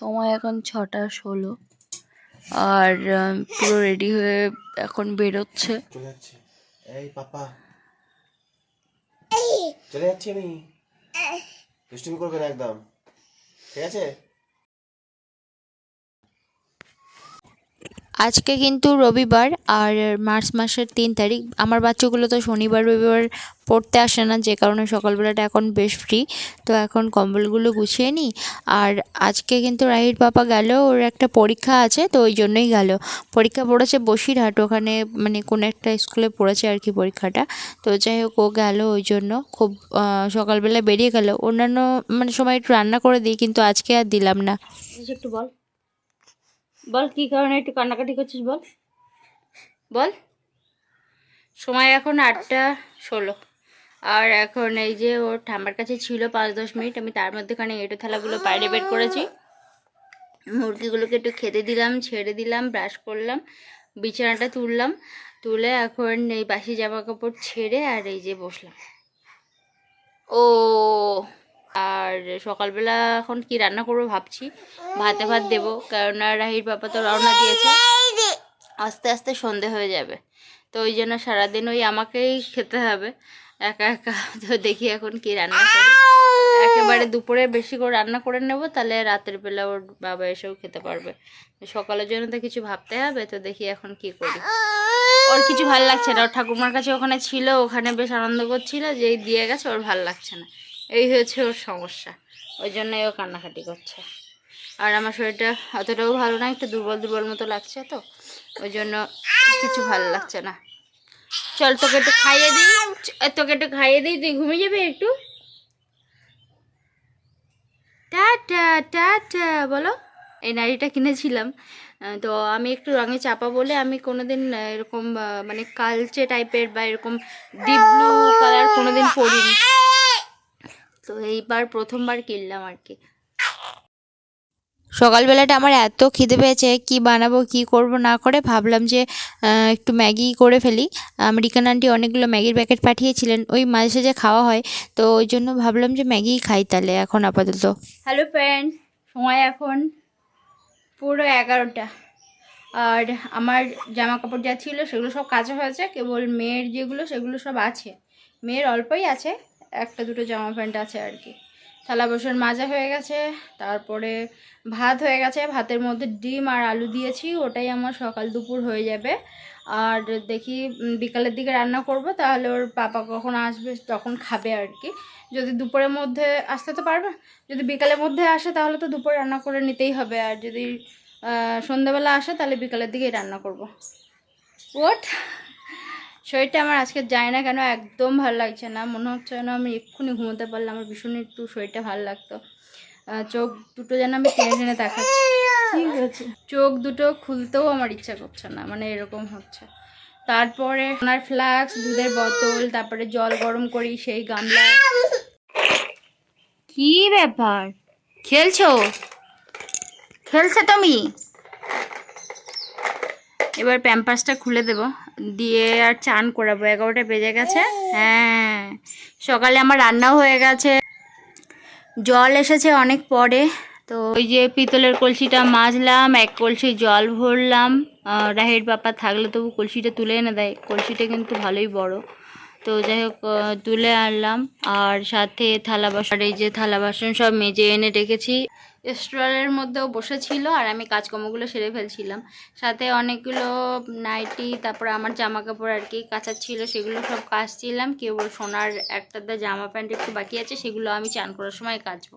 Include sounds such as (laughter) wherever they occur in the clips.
সময় এখন ছটা ষোলো। আর পুরো রেডি হয়ে এখন বেরোচ্ছে। এই পাপা। চলে যাচ্ছি আমি। দুষ্টুমি করবে না একদম। ঠিক আছে? আজকে কিন্তু রবিবার আর মার্চ মাসের তিন তারিখ। আমার বাচ্চাগুলো তো শনিবার, রবিবার পড়তে আসে না, যে কারণে সকালবেলাটা এখন বেশ ফ্রি তো এখন কম্বলগুলো গুছিয়ে নিই। আর আজকে কিন্তু রাহির পাপা গেল, ওর একটা পরীক্ষা আছে, তো ওই জন্যই গেল। পরীক্ষা পড়েছে বসিরহাট, ওখানে মানে কোনো একটা স্কুলে পড়েছে আর কি পরীক্ষাটা। তো যাই হোক, ও গেল ওই জন্য। খুব সকালবেলা বেরিয়ে গেল। অন্যান্য মানে সময় একটু রান্না করে দিই, কিন্তু আজকে আর দিলাম না। একটু বল। বল, কি কারণে একটু কান্নাকাটি করছিস বল? বল। সময় এখন আটটা ষোলো। আর এখন এই যে ওর ঠাম্মার কাছে ছিল পাঁচ দশ মিনিট, আমি তার মধ্যেখানে এঁটো থালাগুলো বাইরে বের করেছি। মুরগিগুলোকে একটু খেতে দিলাম, ছেড়ে দিলাম, ব্রাশ করলাম, বিছানাটা তুললাম, তুলে এখন এই বাসি জামা কাপড় ছেড়ে আর এই যে বসলাম। ও আর সকালবেলা এখন কি রান্না করব ভাবছি। ভাতে ভাত দেবো কেননা রাহির বাবা তো রওনা দিয়েছে। আস্তে আস্তে সন্ধে হয়ে যাবে। তো ওই জন্য সারাদিন ওই আমাকেই খেতে হবে। একা একা। তো দেখি এখন কি রান্না করি। একেবারে দুপুরে বেশি করে রান্না করে নেব, তাহলে রাতের বেলা ওর বাবা এসেও খেতে পারবে। সকালের জন্য তো কিছু ভাবতে হবে, তো দেখি এখন কি করি। ওর কিছু ভালো লাগছে না। ওর ঠাকুমার কাছে ওখানে ছিল, ওখানে বেশ আনন্দ করছিল যেই দিয়ে গেছে, ওর ভালো লাগছে না। এই হয়েছে ওর সমস্যা। ওই জন্যই ও কান্নাকাটি করছে। আর আমার শরীরটা অতটাও ভালো না, একটু দুর্বল দুর্বল মতো লাগছে তো। ওই জন্য কিছু ভালো লাগছে না। চল তোকে একটু খাইয়ে দিই। তোকে একটু খাইয়ে দিই, তুই ঘুমিয়ে যাবি একটু? টাটা টাটা, বলো। এই নাড়িটা কিনেছিলাম। তো আমি একটু রঙে চাপা বলে আমি কোনোদিন এরকম মানে কালচে টাইপের বা এরকম ডিপ ব্লু কালার কোনোদিন পরিনি। তো এইবার প্রথমবার কিনলাম আর কি। সকালবেলাটা আমার এত খিদে পেয়েছে, কি বানাবো, কি করব না করে ভাবলাম যে একটু ম্যাগি করে ফেলি। আমেরিকান আন্টি অনেকগুলো ম্যাগির প্যাকেট পাঠিয়েছিলেন, ওই মাঝে সাঝে খাওয়া হয়। তো ওই জন্য ভাবলাম যে ম্যাগি খাই তাহলে এখন আপাতত। হ্যালো ফ্রেন্ড সময় এখন পুরো এগারোটা। আর আমার জামা কাপড় যা ছিল সেগুলো সব কাঁচা হয়েছে, কেবল মেয়ের যেগুলো সেগুলো সব আছে। মেয়ের অল্পই আছে একটা দুটো জামা প্যান্ট আছে আর কি। থালা বাসন মাজা হয়ে গেছে, তারপরে ভাত হয়ে গেছে। ভাতের মধ্যে ডিম আর আলু দিয়েছি, ওটাই আমার সকাল দুপুর হয়ে যাবে। আর দেখি বিকালের দিকে রান্না করব, তাহলে ওর পাপা কখন আসবে, তখন খাবে আর কি। যদি দুপুরের মধ্যে আসতে তো পারবে, যদি বিকালের মধ্যে আসে, তাহলে তো দুপুরে রান্না করে নিতেই হবে। আর যদি সন্ধ্যাবেলা আসে, তাহলে বিকালের দিকেই রান্না করব। ওট শরীরটা আমার আজকে যায় না কেন একদম ভালো লাগছে না। মনে হচ্ছে যেন আমি এক্ষুনি ঘুমোতে পারলাম আমার ভীষণ একটু শরীরটা ভালো লাগতো। চোখ দুটো যেন আমি টেনে টেনে দেখাচ্ছি। ঠিক আছে। চোখ দুটো খুলতেও আমার ইচ্ছা করছে না মানে এরকম হচ্ছে। তারপরে ওনার ফ্লাক্স দুধের বোতল তারপরে জল গরম করি সেই গামলা। কি ব্যাপার? খেলছো? খেলছো তুমি? এবার প্যাম্পাসটা খুলে দেব। দিয়ে আর চান করাবো, এগারোটা বেজে গেছে। হ্যাঁ সকালে আমার রান্নাও হয়ে গেছে। জল এসেছে অনেক পরে, তো ওই যে পিতলের কলসিটা মাজলাম, এক কলসি জল ভরলাম। রাহের বাপা থাকলে তবু কলসিটা তুলে এনে দেয়, কলসিটা কিন্তু ভালোই বড়। তো যাই হোক তুলে আনলাম। আর সাথে থালা বাসন, এই যে থালা বাসন সব মেজে এনে রেখেছি। স্টলের মধ্যেও বসেছিল আর আমি কাজকর্মগুলো সেরে ফেলছিলাম। সাথে অনেকগুলো নাইটি, তারপর আমার জামা কাপড় আর কি কাচার ছিল, সেগুলো সব কাচছিলাম। কেবল সোনার একটা জামা প্যান্ট একটু বাকি আছে, সেগুলো আমি চান করার সময় কাচবো।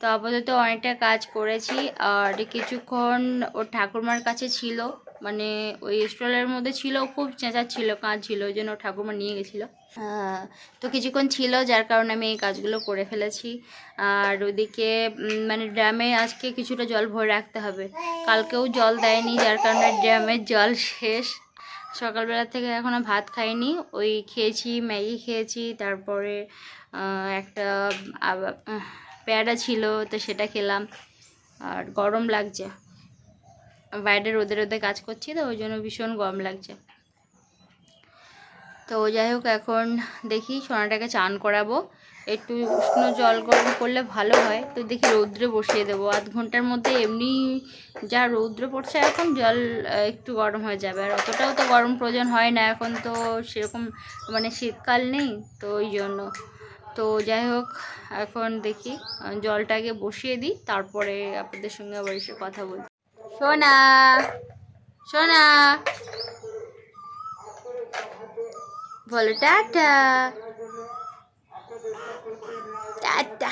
তো আপাতত অনেকটা কাজ করেছি। আর কিছুক্ষণ ওর ঠাকুরমার কাছে ছিল। মানে ওই স্টলের মধ্যে ছিল, খুব চেঁচাচ্ছিল কাজ ছিল, ওই জন্য ওর ঠাকুরমা নিয়ে গেছিল। তো কিছুক্ষণ ছিল, যার কারণে আমি এই কাজগুলো করে ফেলেছি। আর ওদিকে মানে ড্রামে আজকে কিছুটা জল ভরে রাখতে হবে। কালকেও জল দেয়নি, যার কারণে ড্রামের জল শেষ। সকালবেলা থেকে এখনও ভাত খাইনি, ওই খেয়েছি, ম্যাগি খেয়েছি, তারপরে একটা পেয়ারা ছিল, তো সেটা খেলাম। আর গরম লাগছে। বাইরে রোদে রোদে কাজ করছি তো, ওই জন্য ভীষণ গরম লাগছে। তো যাই হোক, এখন দেখি সোনাটাকে চান করাবো। একটু উষ্ণ জল গরম করলে ভালো হয়। তো দেখি রৌদ্রে বসিয়ে দেবো। আধ ঘণ্টার মধ্যে এমনি যা রৌদ্র পড়ছে, এখন জল একটু গরম হয়ে যাবে। আর অতটাও তো গরম প্রয়োজন হয় না। এখন তো সেরকম মানে শীতকাল নেই, তো ওই জন্য। তো যাই হোক, এখন দেখি জলটাকে বসিয়ে দিই। তারপরে আপনাদের সঙ্গে আবার এসে কথা বলি সোনা সোনা। বলো, টাটা। টাটা।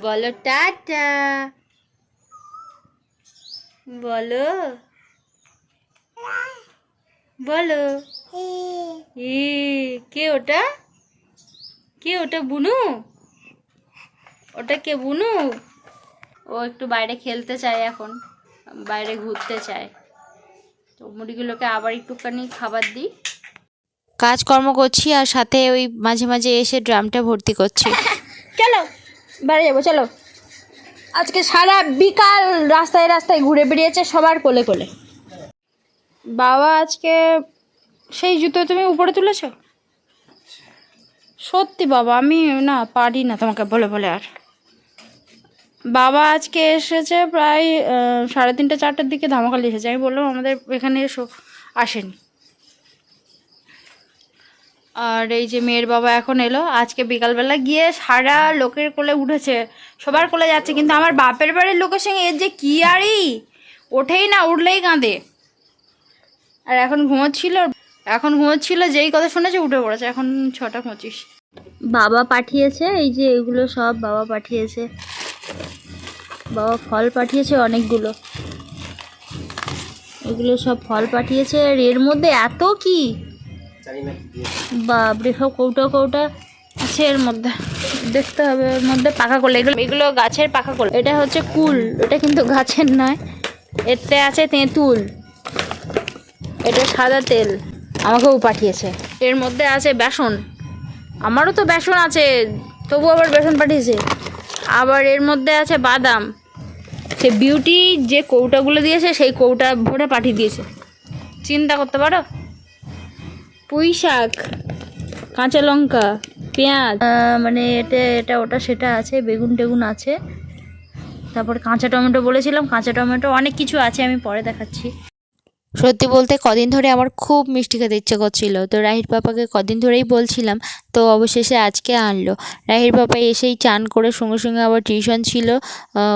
বলো টাটা। বলো। বলো। এ কে ওটা? কে ওটা, বুনু? ওটা কে, বুনু? ও একটু বাইরে খেলতে চায় এখন বাইরে ঘুরতে চায়। তো মুড়িগুলোকে আবার একটুখানি খাবার দিই। কাজকর্ম করছি আর সাথে ওই মাঝে মাঝে এসে ড্রামটা ভর্তি করছি। (laughs) চলো বাড়ি যাব চলো। আজকে সারা বিকাল রাস্তায় রাস্তায় ঘুরে বেরিয়েছে সবার কোলে কোলে। বাবা আজকে সেই জুতো তুমি উপরে তুলেছ? সত্যি বাবা আমি না পারি না তোমাকে বলে বলে আর। বাবা আজকে এসেছে প্রায় সাড়ে তিনটে, চারটের দিকে ধামাকালি এসেছে। আমি বললাম, আমাদের এখানে এসো, আসেনি। আর এই যে মেয়ের বাবা এখন এলো, আজকে বিকালবেলা গিয়ে সারা লোকের কোলে উঠেছে। সবার কোলে যাচ্ছে, কিন্তু আমার বাপের বাড়ির লোকের সঙ্গে এর যে কি আরই ওঠেই না, উঠলেই কাঁদে। আর এখন ঘুমোচ্ছিল এখন ঘুমোচ্ছিল, যেই কথা শুনেছে উঠে পড়েছে। এখন ছটা পঁচিশ। বাবা পাঠিয়েছে, এই যে এগুলো সব বাবা পাঠিয়েছে। বাবা ফল পাঠিয়েছে অনেকগুলো। এগুলো সব ফল পাঠিয়েছে আর এর মধ্যে এত কি? বাপরে সব কৌটা কৌটা আছে এর মধ্যে। দেখতে হবে এর মধ্যে পাকা করলে এগুলো এগুলো গাছের পাকা করলে এটা হচ্ছে কুল। এটা কিন্তু গাছের নয়। এতে আছে তেঁতুল। এটা সাদা তেল। আমাকেও পাঠিয়েছে। এর মধ্যে আছে বেসন। আমারও তো বেসন আছে। তবু আবার বেসন পাঠিয়েছে। আবার এর মধ্যে আছে বাদাম। সে বিউটি যে কৌটাগুলো দিয়েছে, সেই কৌটা ভরে পাঠিয়ে দিয়েছে। চিন্তা করতে পারো? পুঁই শাক, কাঁচা লঙ্কা, পেঁয়াজ। মানে এটা এটা, ওটা, সেটা আছে, বেগুন টেগুন আছে। তারপর কাঁচা টমেটো বলেছিলাম, কাঁচা টমেটো অনেক কিছু আছে, আমি পরে দেখাচ্ছি। সত্যি বলতে কদিন ধরে আমার খুব মিষ্টি খেতে ইচ্ছে করছিল। তো রাহির পাপাকে কদিন ধরেই বলছিলাম, তো অবশেষে আজকে আনলো। রাহির পাপা এসেই চান করে সঙ্গে সঙ্গে আবার টিউশন ছিল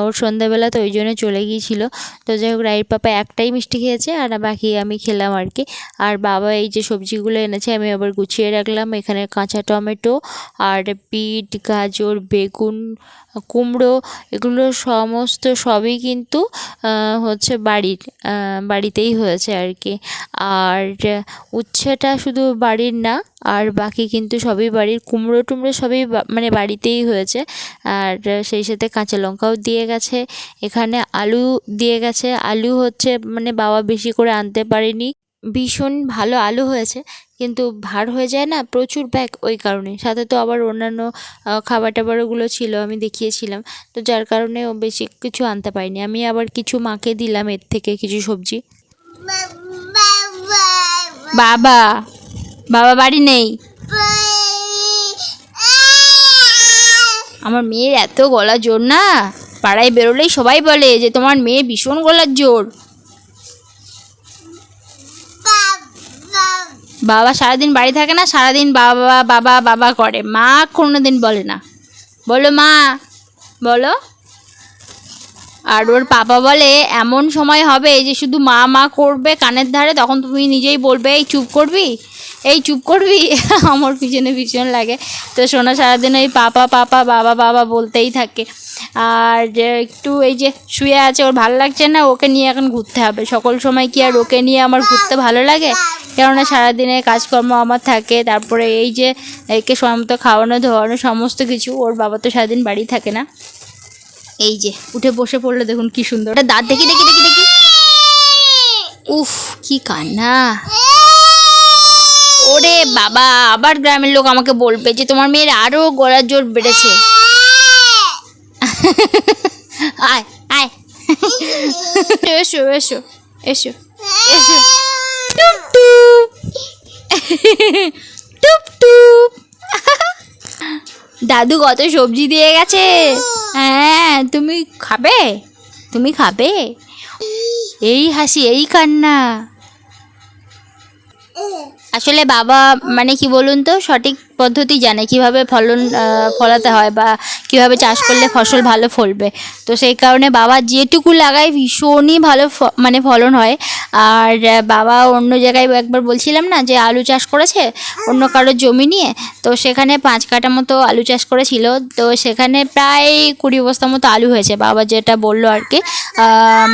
ওর সন্ধ্যাবেলা তো ওই জন্য চলে গিয়েছিল। তো যাই হোক, রাহির পাপা একটাই মিষ্টি খেয়েছে, আর বাকি আমি খেলাম আর কি। আর বাবা এই যে সবজিগুলো এনেছে, আমি আবার গুছিয়ে রাখলাম। এখানে কাঁচা টমেটো, আর বিট, গাজর, বেগুন, কুমড়ো, এগুলো সমস্ত সবই কিন্তু হচ্ছে বাড়ির বাড়িতেই হয়েছে। আর কি। আর উচ্ছেটা শুধু বাড়ির না, আর বাকি কিন্তু সবই বাড়ির। কুমড়ো টুমড়ো সবই মানে বাড়িতেই হয়েছে। আর সেই সাথে কাঁচা লঙ্কাও দিয়ে গেছে। এখানে আলু দিয়ে গেছে। আলু হচ্ছে মানে বাবা বেশি করে আনতে পারেনি। ভীষণ ভালো আলু হয়েছে, কিন্তু ভার হয়ে যায় না, প্রচুর ব্যাগ ওই কারণে। সাথে তো আবার অন্যান্য খাবার টাবারগুলো ছিল, আমি দেখিয়েছিলাম। তো যার কারণে বেশি কিছু আনতে পারিনি। আমি আবার কিছু মাকে দিলাম এর থেকে কিছু সবজি। বাবা বাবা বাড়ি নেই। আমার মেয়ের এত গলা জোর না? পাড়ায় বেরোলেই সবাই বলে যে তোমার মেয়ে ভীষণ গলার জোর। বাবা সারাদিন বাড়ি থাকে না, সারাদিন বাবা বাবা বাবা করে। মা কোনো দিন বলে না। বলো মা, বলো। আর ওর পাপা বলে, এমন সময় হবে যে শুধু মা মা করবে কানের ধারে, তখন তুমি নিজেই বলবে, এই চুপ করবি? এই চুপ করবি? (laughs) আমার পিছনে ভীষণ লাগে। তো সোনা সারাদিন ওই পাপা পাপা, বাবা বাবা বলতেই থাকে। আর যে একটু এই যে শুয়ে আছে, ওর ভালো লাগছে না, ওকে নিয়ে এখন ঘুরতে হবে। সকল সময় কি আর ওকে নিয়ে আমার ঘুরতে ভালো লাগে? কেননা সারাদিনে কাজকর্ম আমার থাকে, তারপরে এই যে একে সময় মতো খাওয়ানো, ধোয়ানো, সমস্ত কিছু, ওর বাবা তো সারাদিন বাড়ি থাকে না। এই যে, উঠে বসে পড়ল দেখুন কি সুন্দর। দাঁত দেখি দেখি দেখি দেখি। উফ, কি কান্না। ওরে বাবা, আবার গ্রামের লোক আমাকে বলবে যে তোমার মেয়ের আরও গলার জোর বেড়েছে। আয় আয়। এসো এসো এসো এসো। টুপ টুপ। দাদু কত সবজি দিয়ে গেছে। হ্যাঁ তুমি খাবে? তুমি খাবে? এই হাসি এই কান্না। আসলে বাবা মানে কি বলুন তো, সঠিক পদ্ধতি জানে কীভাবে ফলন ফলাতে হয় বা কীভাবে চাষ করলে ফসল ভালো ফলবে। তো সেই কারণে বাবা যেটুকু লাগায় ভীষণই ভালো মানে ফলন হয়। আর বাবা অন্য জায়গায় একবার বলছিলাম না যে আলু চাষ করেছে? অন্য কারোর জমি নিয়ে? তো সেখানে পাঁচ কাটা মতো আলু চাষ করেছিল। তো সেখানে প্রায় কুড়ি বস্তা মতো আলু হয়েছে। বাবা যেটা বলল আর কি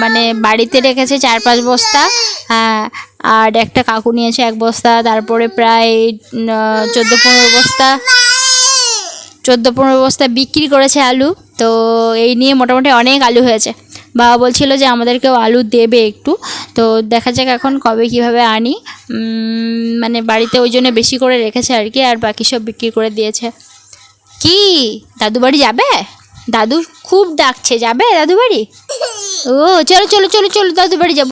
মানে বাড়িতে রেখেছে চার পাঁচ বস্তা। হ্যাঁ আর একটা কাকু নিয়েছে এক বস্তা, তারপরে প্রায় চোদ্দ পনেরো বস্তা। চোদ্দ পনেরো বস্তা বিক্রি করেছে আলু। তো এই নিয়ে মোটামুটি অনেক আলু হয়েছে। বাবা বলছিল যে আমাদেরকেও আলু দেবে একটু। তো দেখা যাক এখন কবে কীভাবে আনি। মানে বাড়িতে ওই জন্য বেশি করে রেখেছে আর কি, আর বাকি সব বিক্রি করে দিয়েছে। কি? দাদু বাড়ি যাবে? দাদু খুব ডাকছে। যাবে দাদু বাড়ি? ও, চলো চলো চলো চলো, দাদু বাড়ি যাব।